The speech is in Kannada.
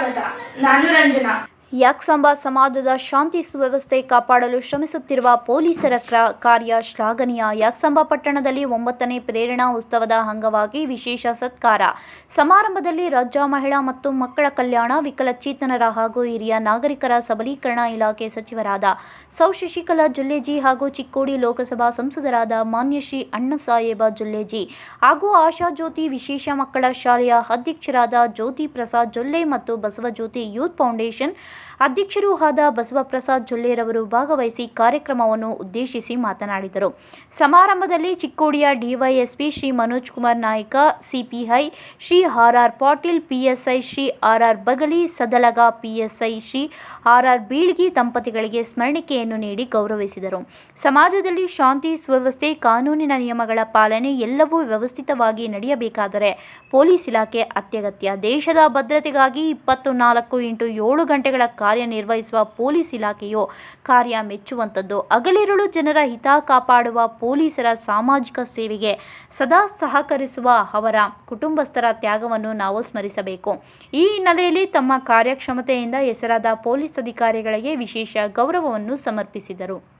స్వాగత. నాను రంజన ಯಾಕ್ಸಂಬ ಸಮಾಜದ ಶಾಂತಿ ಸುವ್ಯವಸ್ಥೆ ಕಾಪಾಡಲು ಶ್ರಮಿಸುತ್ತಿರುವ ಪೊಲೀಸರ ಕ್ರ- ಕಾರ್ಯ ಶ್ಲಾಘನೀಯ. ಯಾಕ್ಸಾಂಬ ಪಟ್ಟಣದಲ್ಲಿ ಒಂಬತ್ತನೇ ಪ್ರೇರಣಾ ಉತ್ಸವದ ಅಂಗವಾಗಿ ವಿಶೇಷ ಸತ್ಕಾರ. ಸಮಾರಂಭದಲ್ಲಿ ರಾಜ್ಯ ಮಹಿಳಾ ಮತ್ತು ಮಕ್ಕಳ ಕಲ್ಯಾಣ, ವಿಕಲಚೇತನರ ಹಾಗೂ ಹಿರಿಯ ನಾಗರಿಕರ ಸಬಲೀಕರಣ ಇಲಾಖೆ ಸಚಿವರಾದ ಸೌ ಶಶಿಕಲಾ ಜುಲ್ಲೇಜಿ ಹಾಗೂ ಚಿಕ್ಕೋಡಿ ಲೋಕಸಭಾ ಸಂಸದರಾದ ಮಾನ್ಯ ಶ್ರೀ ಅಣ್ಣಸಾಹೇಬ ಜುಲ್ಲೇಜಿ ಹಾಗೂ ಆಶಾ ಜ್ಯೋತಿ ವಿಶೇಷ ಮಕ್ಕಳ ಶಾಲೆಯ ಅಧ್ಯಕ್ಷರಾದ ಜ್ಯೋತಿ ಪ್ರಸಾದ್ ಜೊಲ್ಲೆ ಮತ್ತು ಬಸವಜ್ಯೋತಿ ಯೂತ್ ಫೌಂಡೇಶನ್ ಅಧ್ಯಕ್ಷರೂ ಆದ ಬಸವಪ್ರಸಾದ್ ಜೊಲ್ಲೆರವರು ಭಾಗವಹಿಸಿ ಕಾರ್ಯಕ್ರಮವನ್ನು ಉದ್ದೇಶಿಸಿ ಮಾತನಾಡಿದರು. ಸಮಾರಂಭದಲ್ಲಿ ಚಿಕ್ಕೋಡಿಯ DYSP Shri Manoj Kumar Naik, CPI Shri R R Patil, PSI Shri R R Bagali, Sadalga PSI Shri R R Bilgi ದಂಪತಿಗಳಿಗೆ ಸ್ಮರಣಿಕೆಯನ್ನು ನೀಡಿ ಗೌರವಿಸಿದರು. ಸಮಾಜದಲ್ಲಿ ಶಾಂತಿ, ಸುವ್ಯವಸ್ಥೆ, ಕಾನೂನಿನ ನಿಯಮಗಳ ಪಾಲನೆ ಎಲ್ಲವೂ ವ್ಯವಸ್ಥಿತವಾಗಿ ನಡೆಯಬೇಕಾದರೆ ಪೊಲೀಸ್ ಇಲಾಖೆ ಅತ್ಯಗತ್ಯ. ದೇಶದ ಭದ್ರತೆಗಾಗಿ ಇಪ್ಪತ್ತು ನಾಲ್ಕು ಇಂಟು ಏಳು ಗಂಟೆಗಳ ಕಾರ್ಯನಿರ್ವಹಿಸುವ ಪೊಲೀಸ್ ಇಲಾಖೆಯು ಕಾರ್ಯ ಮೆಚ್ಚುವಂಥದ್ದು. ಹಗಲಿರುಳು ಜನರ ಹಿತ ಕಾಪಾಡುವ ಪೊಲೀಸರ ಸಾಮಾಜಿಕ ಸೇವೆಗೆ ಸದಾ ಸಹಕರಿಸುವ ಅವರ ಕುಟುಂಬಸ್ಥರ ತ್ಯಾಗವನ್ನು ನಾವು ಸ್ಮರಿಸಬೇಕು. ಈ ಹಿನ್ನೆಲೆಯಲ್ಲಿ ತಮ್ಮ ಕಾರ್ಯಕ್ಷಮತೆಯಿಂದ ಹೆಸರಾದ ಪೊಲೀಸ್ ಅಧಿಕಾರಿಗಳಿಗೆ ವಿಶೇಷ ಗೌರವವನ್ನು ಸಮರ್ಪಿಸಿದರು.